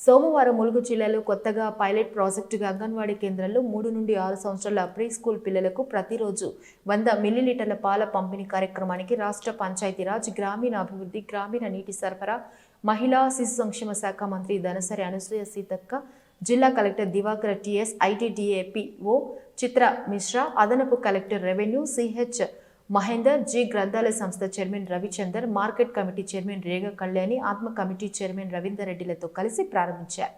సోమవారం ములుగు జిల్లాలో కొత్తగా పైలట్ ప్రాజెక్టుగా అంగన్వాడీ కేంద్రంలో మూడు నుండి ఆరు సంవత్సరాల ప్రీ స్కూల్ పిల్లలకు ప్రతిరోజు వంద మిల్లీలీటర్ల పాల పంపిణీ కార్యక్రమానికి రాష్ట్ర పంచాయతీరాజ్ గ్రామీణాభివృద్ధి గ్రామీణ నీటి సరఫరా మహిళా శిశు సంక్షేమ శాఖ మంత్రి ధనసరి అనసూయ సీతక్క జిల్లా collector Diwakar TS ITDA PO Chitra Mishra అదనపు collector revenue CH Mahender G. గ్రంథాలయ సంస్థ chairman Ravichander market committee chairman Rega Kalyani ఆత్మ కమిటీ చైర్మన్ రవీందర్ రెడ్డిలతో కలిసి ప్రారంభించారు.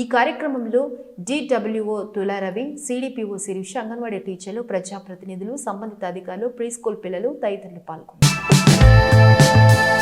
ఈ కార్యక్రమంలో డిడబ్ల్యూఓ తులారవి సిడిపిఓ శిరీష అంగన్వాడీ టీచర్లు ప్రజాప్రతినిధులు సంబంధిత అధికారులు ప్రీ స్కూల్ పిల్లలు తదితరులు పాల్గొన్నారు.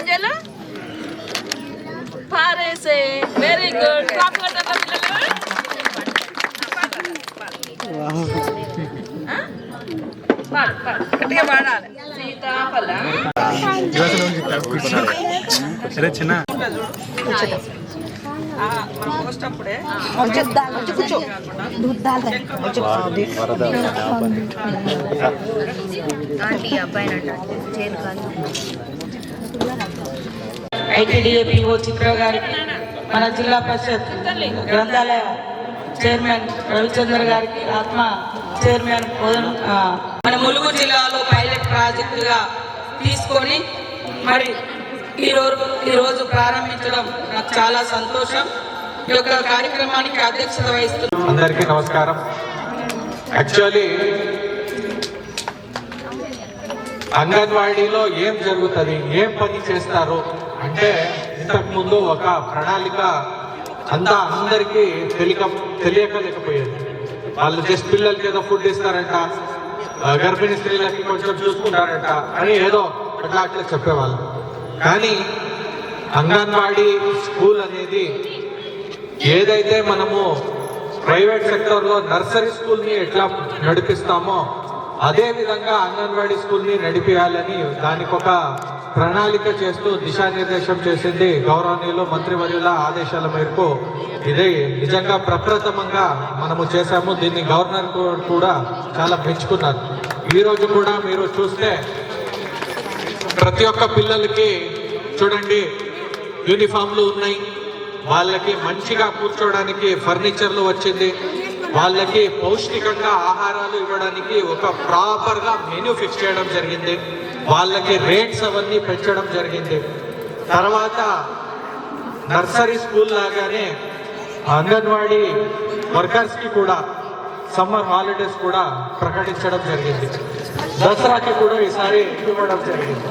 వాళ్ళు వేసేయ్. మిగిలిన గింజలు పారేసే వెరీ గుడ్ క్లాప్ కొట్టండి పిల్లలు ఆ? పాడు పాడు గట్టిగా పాడాలి సీతాఫల అరే చిన్న ఆ, మనం పోసేటప్పుడే ఐటీడీఏపీఓ చిత్ర గారికి మన జిల్లా పరిషత్ గ్రంథాలయ చైర్మన్ రవిచంద్ర గారికి ఆత్మ చైర్మన్ మన ములుగు జిల్లాలో పైలట్ ప్రాజెక్టుగా తీసుకొని మరి ఈరోజు ఈరోజు ప్రారంభించడం నాకు చాలా సంతోషం. ఈ యొక్క కార్యక్రమానికి అధ్యక్షత వహిస్తున్నాం అందరికీ నమస్కారం. యాక్చువల్లీ అంగన్వాడీలో ఏం జరుగుతుంది ఏం పని చేస్తారు అంటే ఇంతకు ముందు ఒక ప్రణాళిక అంతా అందరికీ తెలియక తెలియక లేకపోయేది వాళ్ళు జస్ట్ పిల్లలకి ఏదో ఫుడ్ ఇస్తారంట గర్భిణీ స్త్రీలకి కొంచెం చూసుకుంటారంట అని ఏదో అట్లా అట్లా చెప్పేవాళ్ళు. కానీ అంగన్వాడీ స్కూల్ అనేది ఏదైతే మనము ప్రైవేట్ సెక్టర్లో నర్సరీ స్కూల్ని ఎట్లా నడిపిస్తామో అదే విధంగా అంగన్వాడీ స్కూల్ని నడిపించాలని దానికి ఒక ప్రణాళిక చేస్తూ దిశానిర్దేశం చేసింది గౌరవనీయులు మంత్రివర్యుల ఆదేశాల మేరకు. ఇది నిజంగా ప్రప్రథమంగా మనము చేశాము. దీన్ని గవర్నర్ కూడా చాలా మెచ్చుకున్నారు. ఈరోజు కూడా మీరు చూస్తే ప్రతి ఒక్క పిల్లలకి చూడండి యూనిఫామ్లు ఉన్నాయి. వాళ్ళకి మంచిగా కూర్చోడానికి ఫర్నిచర్లు వచ్చింది. వాళ్ళకి పౌష్టికంగా ఆహారాలు ఇవ్వడానికి ఒక ప్రాపర్గా మెనూ ఫిక్స్ చేయడం జరిగింది. వాళ్ళకి రేట్స్ అవన్నీ పెంచడం జరిగింది. తర్వాత నర్సరీ స్కూల్ లాగానే అంగన్వాడీ వర్కర్స్కి కూడా సమ్మర్ హాలిడేస్ కూడా ప్రకటించడం జరిగింది. దసరాకి కూడా ఈసారి ఇవ్వడం జరిగింది?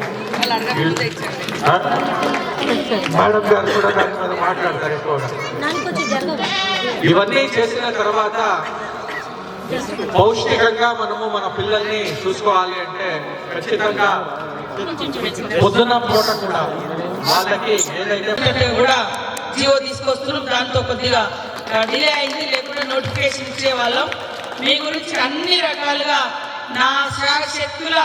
మేడం గారు కూడా దాని మీద మాట్లాడతారు ఎక్కువగా. ఇవన్నీ చేసిన తర్వాత పౌష్టికంగా మనము మన పిల్లల్ని చూసుకోవాలి అంటే ఖచ్చితంగా పొద్దున్న పూట కూడా వాళ్ళకి ఏదైతే కూడా జియో తీసుకొస్తున్నాం దాంతో కొద్దిగా డిలే అయింది లేకుండా నోటిఫికేషన్ ఇచ్చే వాళ్ళం మీ గురించి అన్ని రకాలుగా నా శాశక్తుల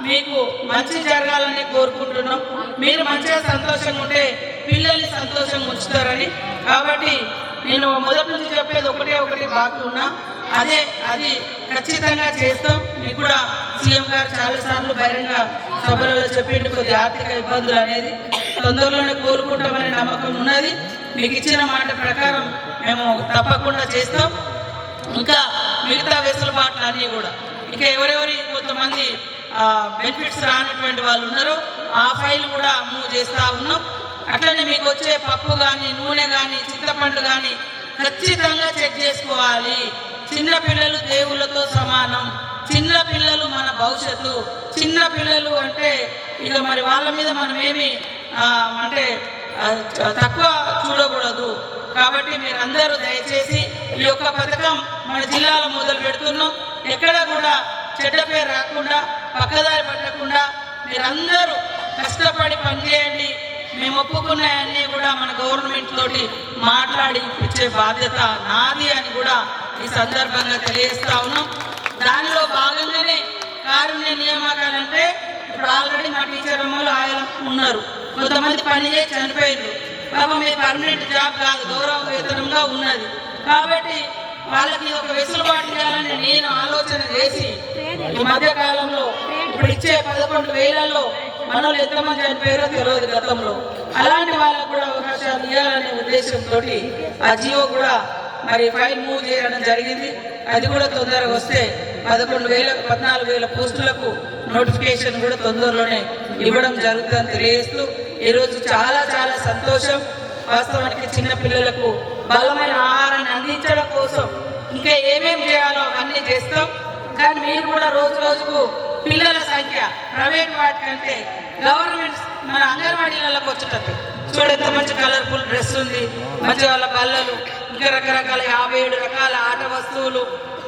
మీకు మంచి జరగాలని కోరుకుంటున్నాం. మీరు మంచిగా సంతోషంగా ఉంటే పిల్లల్ని సంతోషంగా ఉంచుతారని. కాబట్టి నేను మొదటి నుంచి చెప్పేది ఒకటే ఒకటి బాకీ ఉన్నా. అదే అది ఖచ్చితంగా చేస్తాం. మీకు కూడా సీఎం గారు చాలా సార్లు బహిరంగ సభలలో చెప్పిండు కొద్ది ఆర్థిక ఇబ్బందులు అనేది తొందరలోనే కోరుకుంటామనే నమ్మకం ఉన్నది. మీకు ఇచ్చిన మాట ప్రకారం మేము తప్పకుండా చేస్తాం. ఇంకా మిగతా వెసులుబాట్లు అన్నీ కూడా. ఇంకా ఎవరెవరి కొంతమంది బెనిఫిట్స్ రానటువంటి వాళ్ళు ఉన్నారో ఆ ఫైల్ కూడా మూవ్ చేస్తూ ఉన్నాం. అట్లనే మీకు వచ్చే పప్పు కానీ నూనె కానీ చింతపండు కానీ ఖచ్చితంగా చెక్ చేసుకోవాలి. చిన్న పిల్లలు దేవుళ్ళతో సమానం. చిన్న పిల్లలు మన భవిష్యత్తు. చిన్న పిల్లలు అంటే ఇక మరి వాళ్ళ మీద మనం ఏమి అంటే తక్కువ చూడకూడదు. కాబట్టి మీరందరూ దయచేసి ఈ యొక్క పథకం మన జిల్లాలో మొదలు పెడుతున్నాం. ఎక్కడ కూడా చెడ్డ పేరు రాకుండా పక్కదారి పట్టకుండా మీరందరూ కష్టపడి పనిచేయండి. మేము ఒప్పుకున్నాయన్నీ కూడా మన గవర్నమెంట్ తోటి మాట్లాడి ఇచ్చే బాధ్యత నాది అని కూడా ఈ సందర్భంగా తెలియజేస్తా ఉన్నాం. దానిలో భాగంగానే కారుణ్య నియామకాలు అంటే ఇప్పుడు ఆల్రెడీ మా టీచర్ అమ్మలు ఆయన ఉన్నారు. కొంతమంది పని చేసి చనిపోయారు పాపం మీ పర్మనెంట్ జాబ్ కాదు గౌరవ వేతనంగా ఉన్నది. కాబట్టి వాళ్ళకి ఒక వెసులుబాటు చేయాలని నేను ఆలోచన చేసి ఈ మధ్య కాలంలో ఇప్పుడు ఇచ్చే పదకొండు వేలలో మనలో ఎంతమంది చనిపోయారో తెలియదు గతంలో. అలాంటి వాళ్ళకు కూడా అవకాశాలు ఇవ్వాలనే ఉద్దేశంతో ఆ జియో కూడా మరి ఫైల్ మూవ్ చేయడం జరిగింది. అది కూడా తొందరగా వస్తే పదకొండు వేల పద్నాలుగు వేల పోస్టులకు నోటిఫికేషన్ కూడా తొందరలోనే ఇవ్వడం జరుగుతుందని తెలియజేస్తూ ఈరోజు చాలా చాలా సంతోషం. వాస్తవానికి చిన్న పిల్లలకు బలమైన ఆహారాన్ని అందించడం కోసం ఇంకా ఏమేం చేయాలో అవన్నీ చేస్తాం. కానీ మీరు కూడా రోజు రోజుకు పిల్లల సంఖ్య ప్రైవేట్ వాటికంటే గవర్నమెంట్ మన అంగన్వాడీలకు వచ్చేటట్టు. చూడు ఎంత మంచి కలర్ఫుల్ డ్రెస్ ఉంది మంచి వాళ్ళ బల్లలు ఇంకా రకరకాల యాభై ఏడు రకాల ఆట వస్తువులు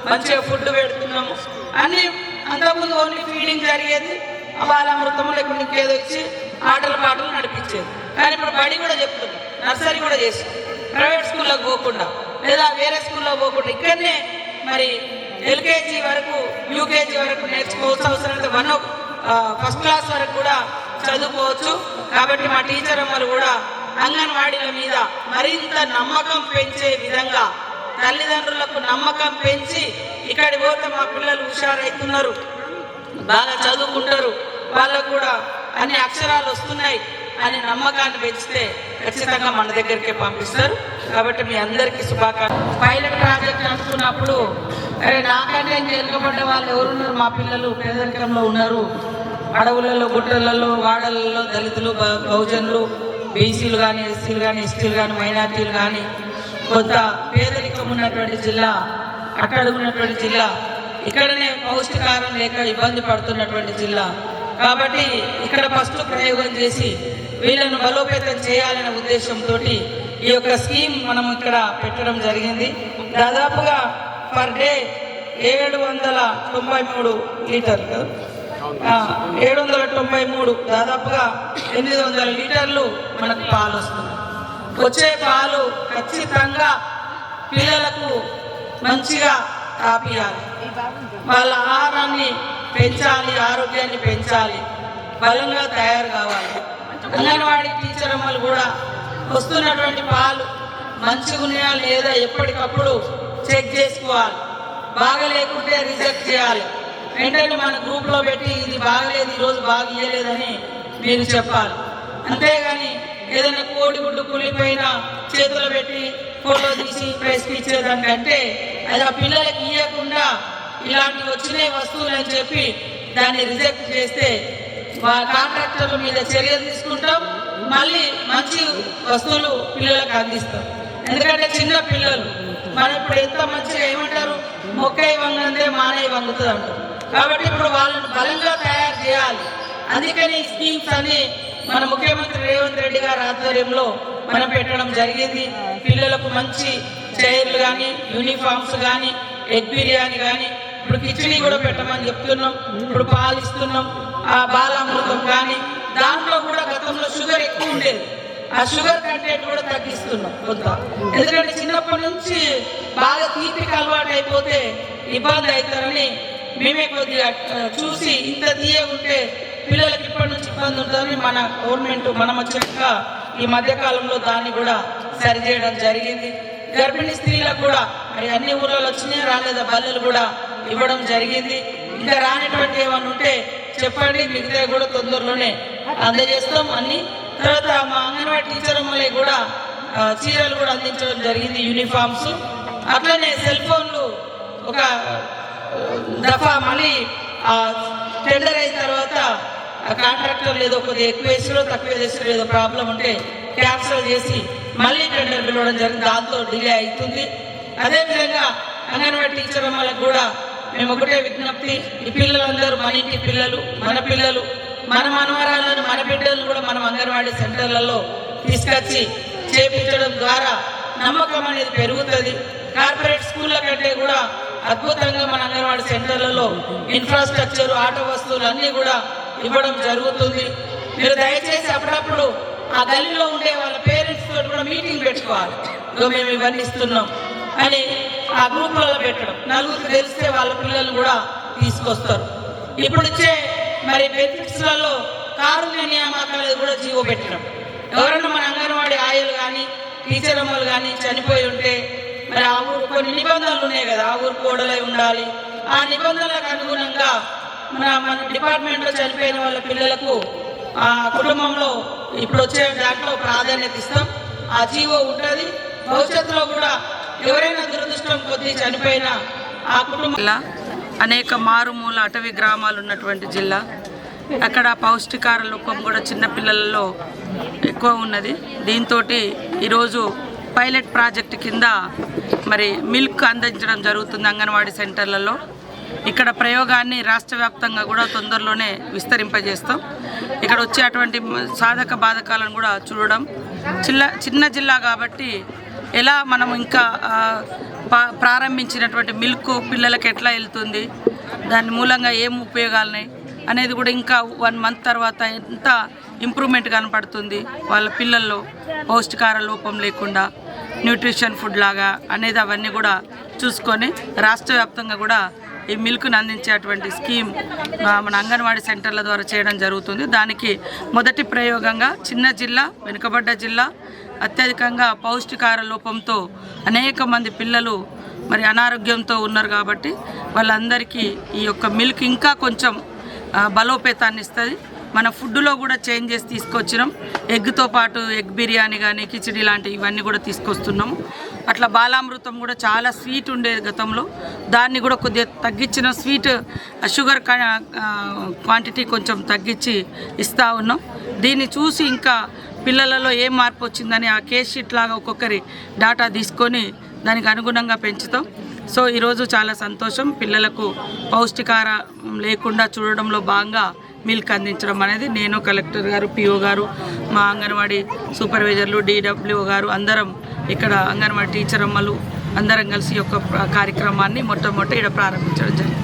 మంచిగా ఫుడ్ పెడుతున్నాము. అన్ని అంతకుముందు ఓన్లీ ఫీడింగ్ జరిగేది బాలామృతము లేకుండా ఇంకేదో ఇచ్చి ఆటలు పాటలు నడిపించేది. కానీ ఇప్పుడు బడి కూడా చెప్తున్నాం నర్సరీ కూడా చేసి ప్రైవేట్ స్కూల్లో పోకుండా లేదా వేరే స్కూల్లో పోకుండా ఇక్కడనే మరి ఎల్కేజీ వరకు యూకేజీ వరకు నేర్చుకోవచ్చు అవసరమైతే వన్ ఫస్ట్ క్లాస్ వరకు కూడా చదువుకోవచ్చు. కాబట్టి మా టీచర్ అమ్మలు కూడా అంగన్వాడీల మీద మరింత నమ్మకం పెంచే విధంగా తల్లిదండ్రులకు నమ్మకం పెంచి ఇక్కడి పోతే మా పిల్లలు హుషారవుతున్నారు బాగా చదువుకుంటారు. వాళ్ళకు కూడా అన్ని అక్షరాలు వస్తున్నాయి అని నమ్మకాన్ని పెంచితే ఖచ్చితంగా మన దగ్గరికే పంపిస్తారు. కాబట్టి మీ అందరికీ శుభాకాంక్షలు. పైలట్ ప్రాజెక్ట్ అనుకున్నప్పుడు అరే నాకంటే ఇంకా వెనుకబడ్డ వాళ్ళు ఎవరున్నారు? మా పిల్లలు పేదరికంలో ఉన్నారు. అడవులలో గుట్టలలో వాడలలో దళితులు బ- బహుజనులు బీసీలు కానీ ఎస్సీలు కానీ ఎస్టీలు కానీ మైనార్టీలు కానీ కొంత పేదరికం ఉన్నటువంటి జిల్లా అక్కడ ఉన్నటువంటి జిల్లా ఇక్కడనే పౌష్టికారం లేక ఇబ్బంది పడుతున్నటువంటి జిల్లా. కాబట్టి ఇక్కడ ఫస్ట్ ప్రయోగం చేసి వీళ్ళను బలోపేతం చేయాలనే ఉద్దేశంతో ఈ యొక్క స్కీమ్ మనం ఇక్కడ పెట్టడం జరిగింది. దాదాపుగా పర్ డే ఏడు వందల తొంభై మూడు లీటర్లు. ఏడు వందల తొంభై మూడు దాదాపుగా ఎనిమిది వందల లీటర్లు మనకు పాలు వస్తుంది వచ్చే పాలు ఖచ్చితంగా పిల్లలకు మంచిగా తాపియాలి వాళ్ళ ఆహారాన్ని పెంచాలి ఆరోగ్యాన్ని పెంచాలి బలంగా తయారు కావాలి. అంగన్వాడీ టీచర్ అమ్మలు కూడా వస్తున్నటువంటి పాలు మంచిగా ఉన్నాయా లేదా ఎప్పటికప్పుడు చెక్ చేసుకోవాలి. బాగా లేకుంటే రిజెక్ట్ చేయాలి. వెంటనే మన గ్రూప్లో పెట్టి ఇది బాగలేదు ఈరోజు బాగా ఇయ్యలేదని మీరు చెప్పాలి. అంతేగాని ఏదైనా కోడి గుడ్డు కూలిపోయిన చేతులు పెట్టి ఫోటో తీసి ప్రెస్కి ఇచ్చేదానికంటే అది ఆ పిల్లలకి ఇవ్వకుండా ఇలాంటి వచ్చిన వస్తువులు అని చెప్పి దాన్ని రిజెక్ట్ చేస్తే వా కాంట్రాక్టర్ల మీద చర్యలు తీసుకుంటాం. మళ్ళీ మంచి వస్తువులు పిల్లలకు అందిస్తాం. ఎందుకంటే చిన్న పిల్లలు మనం ఇప్పుడు ఎంత మంచిగా ఏమంటారు? మొక్క వంగందే మానే వంగుతుంది అంటారు కాబట్టి ఇప్పుడు వాళ్ళని బలంగా తయారు చేయాలి. అందుకని స్కీమ్స్ అని మన ముఖ్యమంత్రి రేవంత్ రెడ్డి గారి ఆధ్వర్యంలో మనం పెట్టడం జరిగింది. పిల్లలకు మంచి చైర్లు కానీ యూనిఫామ్స్ కానీ ఎగ్ బిర్యానీ కానీ ఇప్పుడు కిచడీ కూడా పెట్టమని చెప్తున్నాం. ఇప్పుడు పాలు ఇస్తున్నాం. ఆ బాలామృతం కానీ దాంట్లో కూడా గతంలో షుగర్ ఎక్కువ ఉండేది. ఆ షుగర్ కంటెంట్ కూడా తగ్గిస్తున్నాం కొంత. ఎందుకంటే చిన్నప్పటి నుంచి బాగా తీపికి అలవాటు అయిపోతే ఇబ్బంది అవుతారని మేమే కొద్దిగా చూసి ఇంత తీయ ఉంటే పిల్లలకి ఇప్పటి నుంచి ఇబ్బంది ఉంటుందని మన గవర్నమెంట్ మనం వచ్చాక ఈ మధ్య కాలంలో దాన్ని కూడా సరిచేయడం జరిగింది. గర్భిణీ స్త్రీలకు కూడా మరి అన్ని ఊర్లలో వచ్చినా రాలేదా బల్లలు కూడా ఇవ్వడం జరిగింది. ఇంకా రానటువంటి ఏమైనా ఉంటే చెప్పండి మిగతా కూడా తొందరలోనే అందజేస్తాం. అన్ని తర్వాత మా అంగన్వాడీ టీచర్ అమ్మలే కూడా చీరలు కూడా అందించడం జరిగింది యూనిఫామ్స్ అట్లనే సెల్ ఫోన్లు ఒక దఫా మళ్ళీ ఆ టెండర్ అయిన తర్వాత కాంట్రాక్టర్ లేదో కొద్దిగా ఎక్కువ వేసిరో తక్కువ వేసిరో ఏదో ప్రాబ్లం ఉంటే క్యాన్సిల్ చేసి మళ్ళీ టెండర్ పిలవడం జరిగింది. దాంతో డిలే అవుతుంది. అదేవిధంగా అంగన్వాడీ టీచర్ అమ్మలకు కూడా మేము ఒకటే విజ్ఞప్తి. ఈ పిల్లలందరూ మన ఇంటి పిల్లలు మన పిల్లలు మన మనవరాలను మన బిడ్డలను కూడా మనం అంగన్వాడీ సెంటర్లలో తీసుకొచ్చి చేపించడం ద్వారా నమ్మకం అనేది పెరుగుతుంది. కార్పొరేట్ స్కూళ్ళ కంటే కూడా అద్భుతంగా మన అంగన్వాడీ సెంటర్లలో ఇన్ఫ్రాస్ట్రక్చర్ ఆట వస్తువులు అన్నీ కూడా ఇవ్వడం జరుగుతుంది. మీరు దయచేసి అప్పుడప్పుడు ఆ గల్లీలో ఉండే వాళ్ళ పేరెంట్స్ తోటి కూడా మీటింగ్ పెట్టుకోవాలి. మేము ఇవన్నీ ఇస్తున్నాం అని ఆ గ్రూపులలో పెట్టడం. నలుగురికి తెలిస్తే వాళ్ళ పిల్లలు కూడా తీసుకొస్తారు. ఇప్పుడు ఇచ్చే మరి బెనిఫిట్స్లలో కారుణ్య నియామకాలు కూడా జీవో పెట్టడం. ఎవరన్నా మన అంగన్వాడీ ఆయలు కానీ టీచర్ అమ్మలు కానీ చనిపోయి ఉంటే మరి ఆ ఊరు కొన్ని నిబంధనలు ఉన్నాయి కదా ఆ ఊరు కోడలై ఉండాలి. ఆ నిబంధనలకు అనుగుణంగా మన మన డిపార్ట్మెంట్లో చనిపోయిన వాళ్ళ పిల్లలకు ఆ కుటుంబంలో ఇప్పుడు వచ్చే దాంట్లో ప్రాధాన్యత ఇస్తాం. ఆ జీవో ఉంటుంది. భవిష్యత్తులో కూడా ఎవరైనా దురదృష్టం కొద్దీ చనిపోయిన ఆ కుటుంబం అనేక మారుమూల అటవీ గ్రామాలు ఉన్నటువంటి జిల్లా. అక్కడ పౌష్టికార లోపం కూడా చిన్నపిల్లలలో ఎక్కువ ఉన్నది. దీంతో ఈరోజు పైలట్ ప్రాజెక్ట్ కింద మరి మిల్క్ అందించడం జరుగుతుంది అంగన్వాడీ సెంటర్లలో. ఇక్కడ ప్రయోగాన్ని రాష్ట్ర వ్యాప్తంగా కూడా తొందరలోనే విస్తరింపజేస్తాం. ఇక్కడ వచ్చే అటువంటి సాధక బాధకాలను కూడా చూడడం. చిల్ల చిన్న జిల్లా కాబట్టి ఎలా మనం ఇంకా పా- ప్రారంభించినటువంటి మిల్క్ పిల్లలకి ఎట్లా వెళ్తుంది దాని మూలంగా ఏం ఉపయోగాలున్నాయి అనేది కూడా ఇంకా వన్ మంత్ తర్వాత ఎంత ఇంప్రూవ్మెంట్ కనపడుతుంది వాళ్ళ పిల్లల్లో పౌష్టికార లోపం లేకుండా. న్యూట్రిషన్ ఫుడ్ లాగా అనేది అవన్నీ కూడా చూసుకొని రాష్ట్ర వ్యాప్తంగా కూడా ఈ మిల్క్ను అందించేటువంటి స్కీమ్ మన అంగన్వాడీ సెంటర్ల ద్వారా చేయడం జరుగుతుంది. దానికి మొదటి ప్రయోగంగా చిన్న జిల్లా వెనుకబడ్డ జిల్లా అత్యధికంగా పౌష్టికార లోపంతో అనేక మంది పిల్లలు మరి అనారోగ్యంతో ఉన్నారు కాబట్టి వాళ్ళందరికీ ఈ యొక్క మిల్క్ ఇంకా కొంచెం బలోపేతాన్ని ఇస్తుంది. మన ఫుడ్లో కూడా చేంజ్ చేసి తీసుకొచ్చినాం ఎగ్తో పాటు ఎగ్ బిర్యానీ కానీ కిచిడి లాంటివి ఇవన్నీ కూడా తీసుకొస్తున్నాము అట్లా బాలామృతం కూడా చాలా స్వీట్ ఉండేది గతంలో. దాన్ని కూడా కొద్దిగా తగ్గించిన స్వీట్ షుగర్ క్వాంటిటీ కొంచెం తగ్గించి ఇస్తూ ఉన్నాం. దీన్ని చూసి ఇంకా పిల్లలలో ఏం మార్పు వచ్చిందని ఆ కేస్ షీట్ లాగా ఒక్కొక్కరి డాటా తీసుకొని దానికి అనుగుణంగా పెంచుతాం. సో ఈరోజు చాలా సంతోషం. పిల్లలకు పౌష్టికార లేకుండా చూడడంలో భాగంగా మిల్క్ అందించడం అనేది నేను కలెక్టర్ గారు పిఓ గారు మా అంగన్వాడీ సూపర్వైజర్లు డీడబ్ల్యూ గారు అందరం ఇక్కడ అంగన్వాడీ టీచర్ అమ్మలు అందరం కలిసి ఒక యొక్క కార్యక్రమాన్ని మొట్టమొదటి ఇక్కడ ప్రారంభించడం జరిగింది.